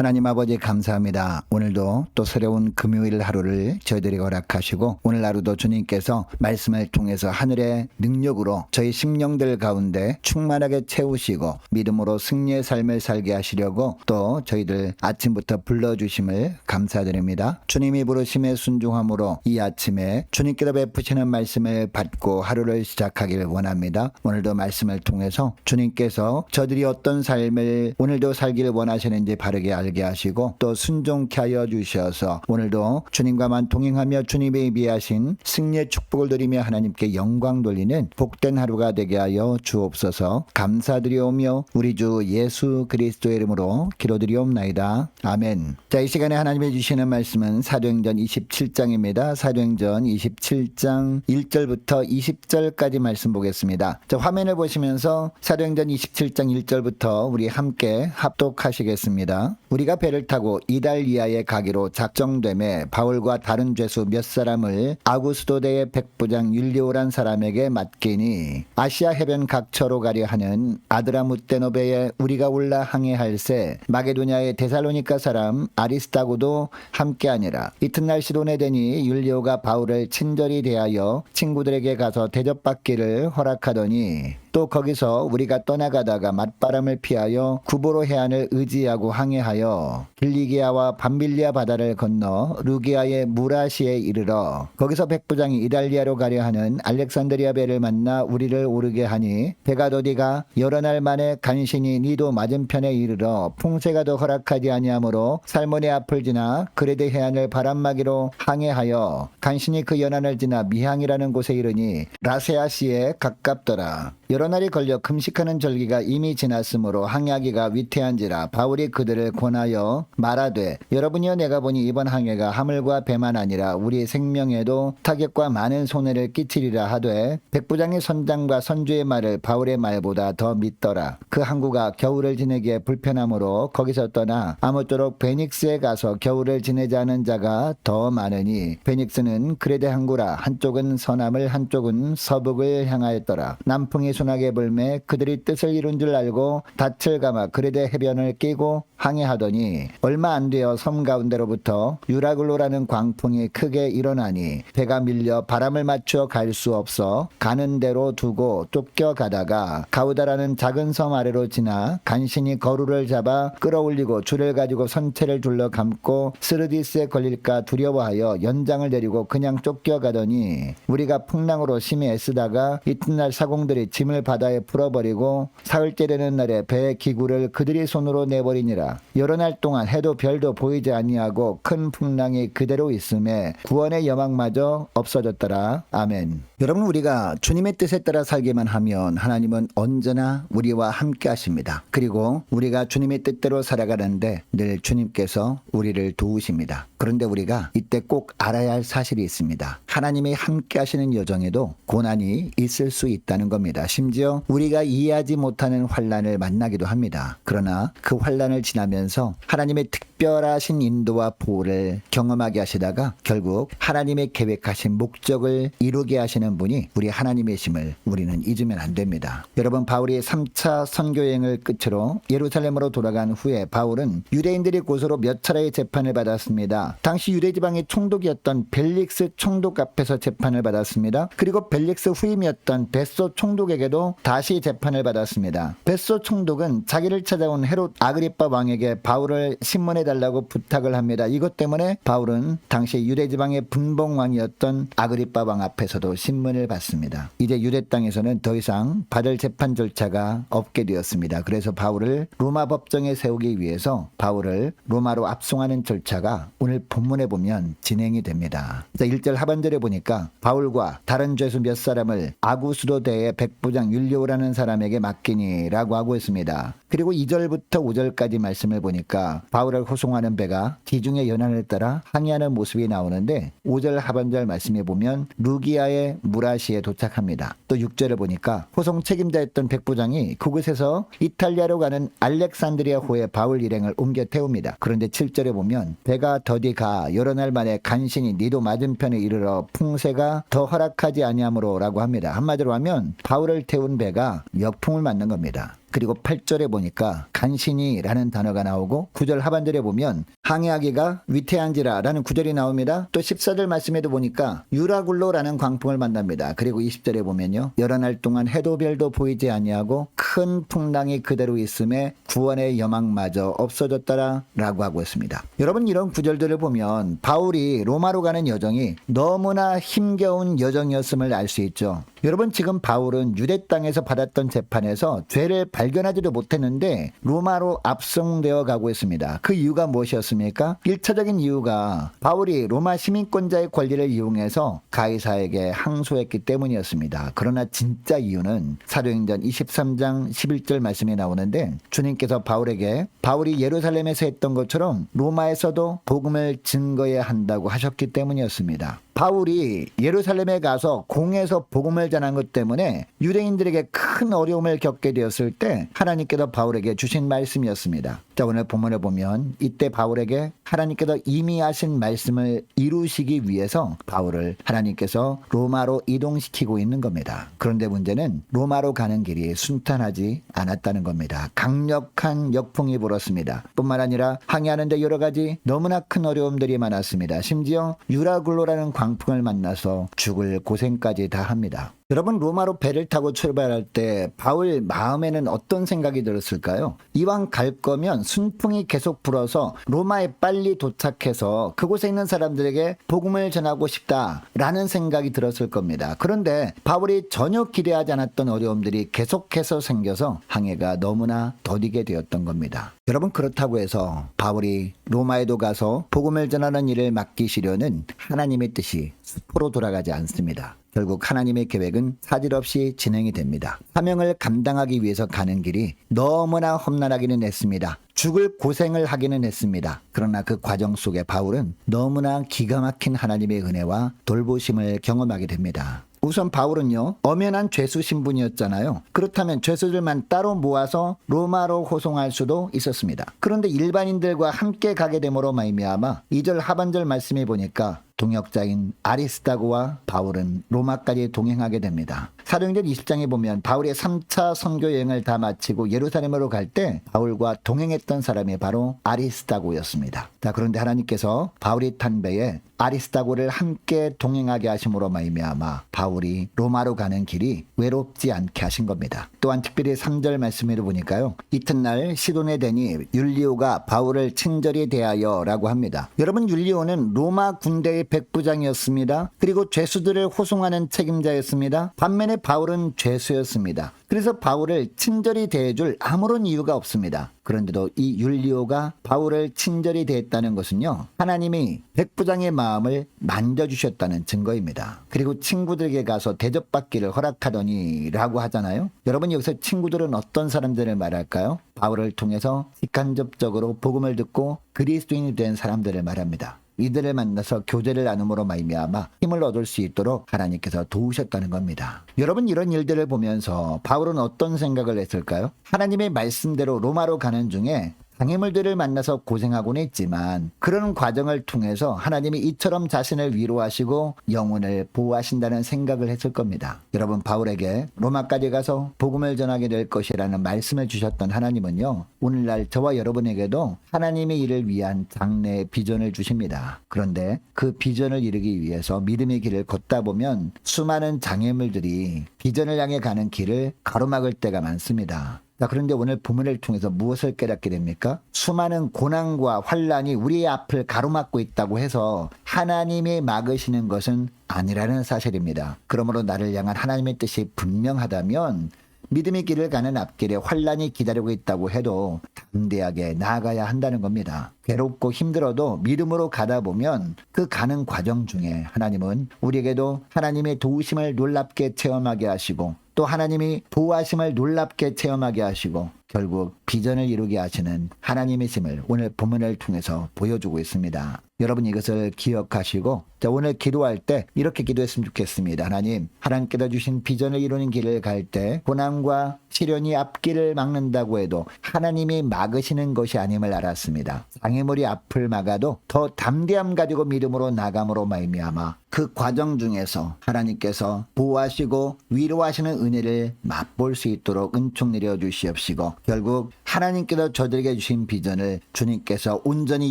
하나님 아버지 감사합니다. 오늘도 또 새로운 금요일 하루를 저희들이 허락하시고 오늘 하루도 주님께서 말씀을 통해서 하늘의 능력으로 저희 심령들 가운데 충만하게 채우시고 믿음으로 승리의 삶을 살게 하시려고 또 저희들 아침부터 불러주심을 감사드립니다. 주님이 부르심에 순종함으로 이 아침에 주님께서 베푸시는 말씀을 받고 하루를 시작하기를 원합니다. 오늘도 말씀을 통해서 주님께서 저들이 어떤 삶을 오늘도 살기를 원하시는지 바르게 알게 하시고 또 순종케 하여 주셔서 오늘도 주님과만 동행하며 주님의 비하신 승리의 축복을 드리며 하나님께 영광 돌리는 복된 하루가 되게 하여 주옵소서 감사드리오며 우리 주 예수 그리스도의 이름으로 기도드리옵나이다. 아멘. 자, 이 시간에 하나님이 주시는 말씀은 사도행전 27장입니다. 사도행전 27장 1절부터 20절까지 말씀 보겠습니다. 자, 화면을 보시면서 사도행전 27장 1절부터 우리 함께 합독하시겠습니다. 우리가 배를 타고 이달리아에 가기로 작정됨에 바울과 다른 죄수 몇 사람을 아구스도대의 백부장 율리오란 사람에게 맡기니 아시아 해변 각처로 가려 하는 아드라무테노베에 우리가 올라 항해할새 마게도냐의 데살로니카 사람 아리스타고도 함께하니라. 이튿날 시돈에 되니 율리오가 바울을 친절히 대하여 친구들에게 가서 대접받기를 허락하더니 또 거기서 우리가 떠나가다가 맞바람을 피하여 구보로 해안을 의지하고 항해하여 길리기아와 밤빌리아 바다를 건너 루기아의 무라시에 이르러 거기서 백부장이 이달리아로 가려 하는 알렉산드리아 배를 만나 우리를 오르게 하니 배가 더디가 여러 날 만에 간신히 니도 맞은편에 이르러 풍세가 더 허락하지 아니하므로 살몬의 앞을 지나 그레데 해안을 바람막이로 항해하여 간신히 그 연안을 지나 미항이라는 곳에 이르니 라세아시에 가깝더라. 여러 날이 걸려 금식하는 절기가 이미 지났으므로 항해하기가 위태한지라 바울이 그들을 권하여 말하되 여러분이여 내가 보니 이번 항해가 하물과 배만 아니라 우리 생명에도 타격과 많은 손해를 끼치리라 하되 백부장의 선장과 선주의 말을 바울의 말보다 더 믿더라. 그 항구가 겨울을 지내기에 불편하므로 거기서 떠나 아무쪼록 베닉스에 가서 겨울을 지내자는 자가 더 많으니 베닉스는 그레데 항구라 한쪽은 서남을 한쪽은 서북을 향하였더라. 남풍이 순 하게 불매 그들이 뜻을 이룬 줄 알고 닻을 감아 그레데 해변을 끼고 항해하더니 얼마 안 되어 섬 가운데로부터 유라글로라는 광풍이 크게 일어나니 배가 밀려 바람을 맞추어 갈 수 없어 가는 대로 두고 쫓겨가다가 가우다라는 작은 섬 아래로 지나 간신히 거루를 잡아 끌어올리고 줄을 가지고 선체를 둘러 감고 스르디스에 걸릴까 두려워하여 연장을 내리고 그냥 쫓겨가더니 우리가 풍랑으로 심히 애쓰다가 이튿날 사공들이 짐을 바다에 풀어버리고 사흘째 되는 날에 배의 기구를 그들이 손으로 내버리니라. 여러 날 동안 해도 별도 보이지 아니하고 큰 풍랑이 그대로 있음에 구원의 여망마저 없어졌더라. 아멘. 여러분 우리가 주님의 뜻에 따라 살기만 하면 하나님은 언제나 우리와 함께 하십니다. 그리고 우리가 주님의 뜻대로 살아가는데 늘 주님께서 우리를 도우십니다. 그런데 우리가 이때 꼭 알아야 할 사실이 있습니다. 하나님이 함께 하시는 여정에도 고난이 있을 수 있다는 겁니다. 심지어 우리가 이해하지 못하는 환란을 만나기도 합니다 그러나 그 환란을 지나면서 하나님의 특별하신 인도와 보호를 경험하게 하시다가 결국 하나님의 계획하신 목적을 이루게 하시는 분이 우리 하나님이심을 우리는 잊으면 안 됩니다. 여러분 바울이 3차 선교여행을 끝으로 예루살렘으로 돌아간 후에 바울은 유대인들이 고소로 몇 차례의 재판을 받았습니다. 당시 유대 지방의 총독이었던 벨릭스 총독 앞에서 재판을 받았습니다. 그리고 벨릭스 후임이었던 베소 총독에게도 다시 재판을 받았습니다. 베소 총독은 자기를 찾아온 헤롯 아그리파 왕에게 바울을 신문해 달라고 부탁을 합니다. 이것 때문에 바울은 당시 유대 지방의 분봉 왕이었던 아그리파 왕 앞에서도 신문을 받습니다. 이제 유대 땅에서는 더 이상 받을 재판 절차가 없게 되었습니다. 그래서 바울을 로마 법정에 세우기 위해서 바울을 로마로 압송하는 절차가 오늘 본문에 보면 진행이 됩니다. 자, 1절 하반절에 보니까 바울과 다른 죄수 몇 사람을 아구스로 대해 백부장 율리오라는 사람에게 맡기니라고 하고 있습니다. 그리고 2절부터 5절까지 말씀을 보니까 바울을 호송하는 배가 지중해 연안을 따라 항해하는 모습이 나오는데 5절 하반절 말씀에 보면 루기아의 무라시에 도착합니다. 또 6절을 보니까 호송 책임자였던 백부장이 그곳에서 이탈리아로 가는 알렉산드리아 호에 바울 일행을 옮겨 태웁니다. 그런데 7절에 보면 배가 더디 가 여러 날 만에 간신히 니도 맞은편에 이르러 풍세가 더 허락하지 아니하므로라고 합니다. 한마디로 하면 바울을 태운 배가 역풍을 맞는 겁니다. 그리고 8절에 보니까 간신히라는 단어가 나오고 9절 하반절에 보면 항해하기가 위태한지라라는 구절이 나옵니다. 또 14절 말씀에도 보니까 유라굴로라는 광풍을 만납니다. 그리고 20절에 보면요. 여러 날 동안 해도 별도 보이지 아니하고 큰 풍랑이 그대로 있음에 구원의 여망마저 없어졌더라라고 하고 있습니다. 여러분 이런 구절들을 보면 바울이 로마로 가는 여정이 너무나 힘겨운 여정이었음을 알 수 있죠. 여러분 지금 바울은 유대 땅에서 받았던 재판에서 죄를 발견하지도 못했는데 로마로 압송되어 가고 있습니다. 그 이유가 무엇이었습니까? 1차적인 이유가 바울이 로마 시민권자의 권리를 이용해서 가이사에게 항소했기 때문이었습니다. 그러나 진짜 이유는 사도행전 23장 11절 말씀에 나오는데 주 님께서 바울에게 바울이 예루살렘에서 했던 것처럼 로마에서도 복음을 증거해야 한다고 하셨기 때문이었습니다. 바울이 예루살렘에 가서 공에서 복음을 전한 것 때문에 유대인들에게 큰 어려움을 겪게 되었을 때 하나님께서 바울에게 주신 말씀이었습니다. 자, 오늘 본문에 보면 이때 바울에게 하나님께서 이미 하신 말씀을 이루시기 위해서 바울을 하나님께서 로마로 이동시키고 있는 겁니다. 그런데 문제는 로마로 가는 길이 순탄하지 않았다는 겁니다. 강력한 역풍이 불었습니다. 뿐만 아니라 항해하는데 여러 가지 너무나 큰 어려움들이 많았습니다. 심지어 유라굴로라는 광 풍을 만나서 죽을 고생까지 다 합니다. 여러분 로마로 배를 타고 출발할 때 바울 마음에는 어떤 생각이 들었을까요? 이왕 갈 거면 순풍이 계속 불어서 로마에 빨리 도착해서 그곳에 있는 사람들에게 복음을 전하고 싶다라는 생각이 들었을 겁니다. 그런데 바울이 전혀 기대하지 않았던 어려움들이 계속해서 생겨서 항해가 너무나 더디게 되었던 겁니다. 여러분 그렇다고 해서 바울이 로마에도 가서 복음을 전하는 일을 맡기시려는 하나님의 뜻이 수포로 돌아가지 않습니다. 결국 하나님의 계획은 사질 없이 진행이 됩니다. 사명을 감당하기 위해서 가는 길이 너무나 험난하기는 했습니다. 죽을 고생을 하기는 했습니다. 그러나 그 과정 속에 바울은 너무나 기가 막힌 하나님의 은혜와 돌보심을 경험하게 됩니다. 우선 바울은요 엄연한 죄수 신분이었잖아요. 그렇다면 죄수들만 따로 모아서 로마로 호송할 수도 있었습니다. 그런데 일반인들과 함께 가게 됨으로 말미암아 2절 하반절 말씀해 보니까 동역자인 아리스타고와 바울은 로마까지 동행하게 됩니다. 사도행전 20장에 보면 바울의 3차 선교 여행을 다 마치고 예루살렘으로 갈 때 바울과 동행했던 사람이 바로 아리스타고였습니다. 자, 그런데 하나님께서 바울이 탄 배에 아리스타고를 함께 동행하게 하심으로 말미암아 바울이 로마로 가는 길이 외롭지 않게 하신 겁니다. 또한 특별히 3절 말씀을 보니까요. 이튿날 시돈에 대니 율리오가 바울을 친절히 대하여라고 합니다. 여러분 율리오는 로마 군대의 백부장이었습니다. 그리고 죄수들을 호송하는 책임자였습니다. 반면에 바울은 죄수였습니다. 그래서 바울을 친절히 대해줄 아무런 이유가 없습니다. 그런데도 이 율리오가 바울을 친절히 대했다는 것은요. 하나님이 백부장의 마음을 만져주셨다는 증거입니다. 그리고 친구들에게 가서 대접받기를 허락하더니 라고 하잖아요. 여러분 여기서 친구들은 어떤 사람들을 말할까요? 바울을 통해서 직간접적으로 복음을 듣고 그리스도인이 된 사람들을 말합니다. 이들을 만나서 교제를 나눔으로 말미암아 힘을 얻을 수 있도록 하나님께서 도우셨다는 겁니다. 여러분 이런 일들을 보면서 바울은 어떤 생각을 했을까요? 하나님의 말씀대로 로마로 가는 중에 장애물들을 만나서 고생하곤 했지만 그런 과정을 통해서 하나님이 이처럼 자신을 위로하시고 영혼을 보호하신다는 생각을 했을 겁니다. 여러분 바울에게 로마까지 가서 복음을 전하게 될 것이라는 말씀을 주셨던 하나님은요. 오늘날 저와 여러분에게도 하나님의 일을 위한 장래의 비전을 주십니다. 그런데 그 비전을 이루기 위해서 믿음의 길을 걷다 보면 수많은 장애물들이 비전을 향해 가는 길을 가로막을 때가 많습니다. 자, 그런데 오늘 본문을 통해서 무엇을 깨닫게 됩니까? 수많은 고난과 환란이 우리의 앞을 가로막고 있다고 해서 하나님이 막으시는 것은 아니라는 사실입니다. 그러므로 나를 향한 하나님의 뜻이 분명하다면 믿음의 길을 가는 앞길에 환란이 기다리고 있다고 해도 담대하게 나아가야 한다는 겁니다. 괴롭고 힘들어도 믿음으로 가다 보면 그 가는 과정 중에 하나님은 우리에게도 하나님의 도우심을 놀랍게 체험하게 하시고 또 하나님이 보호하심을 놀랍게 체험하게 하시고 결국 비전을 이루게 하시는 하나님이심을 오늘 본문을 통해서 보여주고 있습니다. 여러분 이것을 기억하시고 자, 오늘 기도할 때 이렇게 기도했으면 좋겠습니다. 하나님, 하나님께서 주신 비전을 이루는 길을 갈 때 고난과 시련이 앞길을 막는다고 해도 하나님이 막으시는 것이 아님을 알았습니다. 장애물이 앞을 막아도 더 담대함 가지고 믿음으로 나감으로 말미암아 그 과정 중에서 하나님께서 보호하시고 위로하시는 은혜를 맛볼 수 있도록 은총 내려 주시옵시고 결국 하나님께서 저들에게 주신 비전을 주님께서 온전히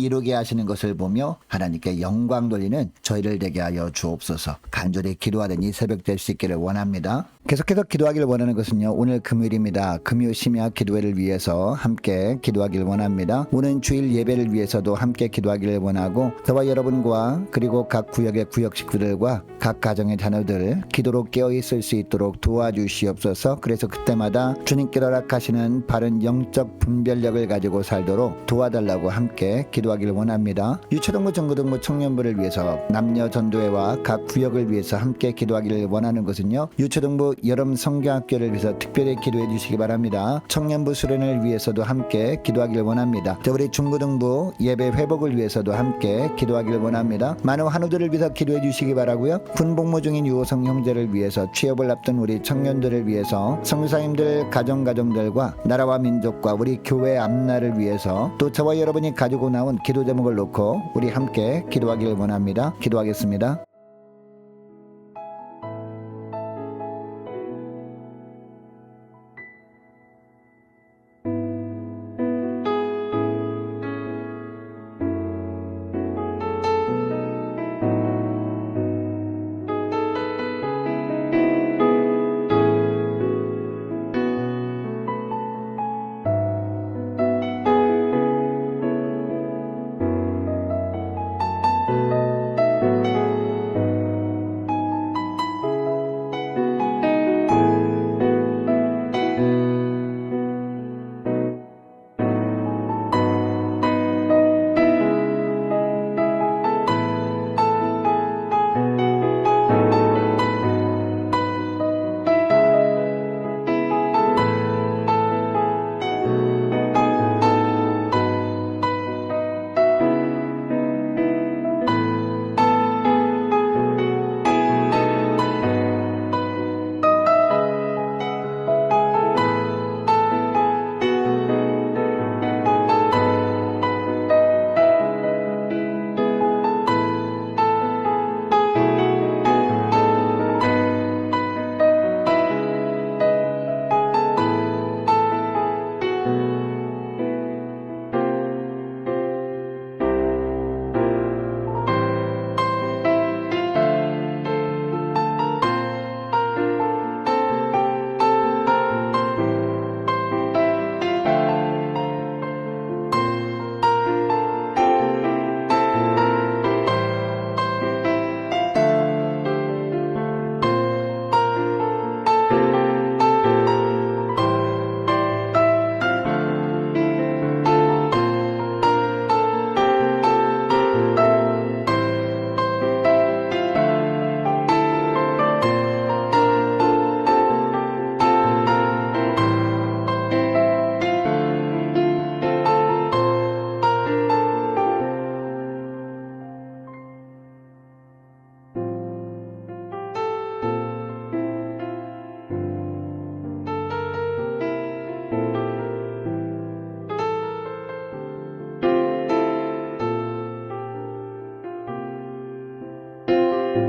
이루게 하시는 것을 보며 하나님께 영광 돌리는 저희 를 되게 하여 주옵소서 간절히 기도하는 이 새벽 될 수 있기를 원합니다. 계속해서 기도하기를 원하는 것은요. 오늘 금요일입니다. 금요 심야 기도회를 위해서 함께 기도하기를 원합니다. 오는 주일 예배를 위해서도 함께 기도하기를 원하고 저와 여러분과 그리고 각 구역의 구역 식구들과 각 가정의 자녀들 기도로 깨어 있을 수 있도록 도와주시옵소서. 그래서 그때마다 주님께로 허락하시는 바른 영적 분별력을 가지고 살도록 도와달라고 함께 기도하기를 원합니다. 유초등부 정부등부 청년부를 위해서 남녀 전도회와 각 구역을 위해서 함께 기도하기를 원하는 것은요. 유초등부 여름 성경학교를 위해서 특별히 기도해 주시기 바랍니다. 청년부 수련을 위해서도 함께 기도하기를 원합니다. 저 우리 중고등부 예배 회복을 위해서도 함께 기도하기를 원합니다. 많은 환우들을 위해서 기도해 주시기 바라고요. 군복무 중인 유호성 형제를 위해서 취업을 앞둔 우리 청년들을 위해서 성사님들 가정 가정들과 나라와 민족과 우리 교회 앞날을 위해서 또 저와 여러분이 가지고 나온 기도 제목을 놓고 우리 함께 기도하기를 원합니다. 기도 하겠습니다.